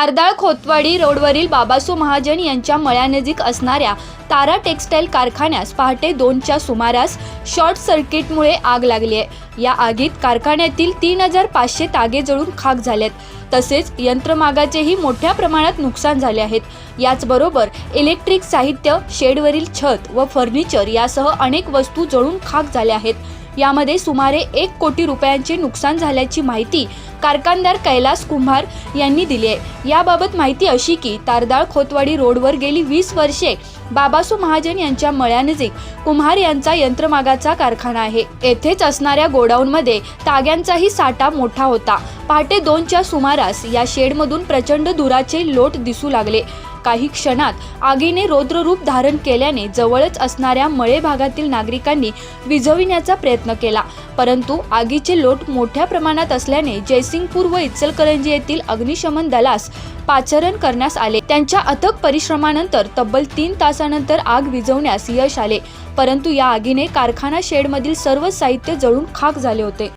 कारदाळ खोतवाडी रोडवरील बाबासो महाजन यांच्या मळ्यानजीक असणाऱ्या तारा टेक्सटाईल कारखान्यास पहाटे दोनच्या सुमारास शॉर्ट सर्किटमुळे आग लागली आहे. या आगीत कारखान्यातील तीन हजार पाचशे तागे जळून खाक झालेत. तसेच यंत्रमागाचेही मोठ्या प्रमाणात नुकसान झाले आहेत. याचबरोबर इलेक्ट्रिक साहित्य शेडवरील छत व फर्निचर यासह अनेक वस्तू जळून खाक झाल्या आहेत. यामध्ये सुमारे एक कोटी रुपयांचे नुकसान झाल्याची माहिती कारखानदार कैलास कुंभार यांनी दिली आहे. याबाबत माहिती अशी की तारदाळ खोतवाडी रोडवर गेली वीस वर्षे बाबासू महाजन यांच्या मळ्यानजीक कुंभार यांचा यंत्रमागाचा कारखाना आहे. येथेच असणाऱ्या गोडाऊनमध्ये ताग्यांचाही साठा मोठा होता. पहाटे दोनच्या सुमारास या शेडमधून प्रचंड धुराचे लोट दिसू लागले. काही क्षणात आगीने रौद्ररूप धारण केल्याने जवळच असणाऱ्या मळे भागातील नागरिकांनी विझविण्याचा प्रयत्न केला. परंतु आगीचे लोट मोठ्या प्रमाणात असल्याने नरसिंगपूर व इचलकरंजी येथील अग्निशमन दलास पाचारण करण्यास आले. त्यांच्या अथक परिश्रमानंतर तब्बल तीन तासानंतर आग विझवण्यास यश आले. परंतु या आगीने कारखाना शेडमधील सर्व साहित्य जळून खाक झाले होते.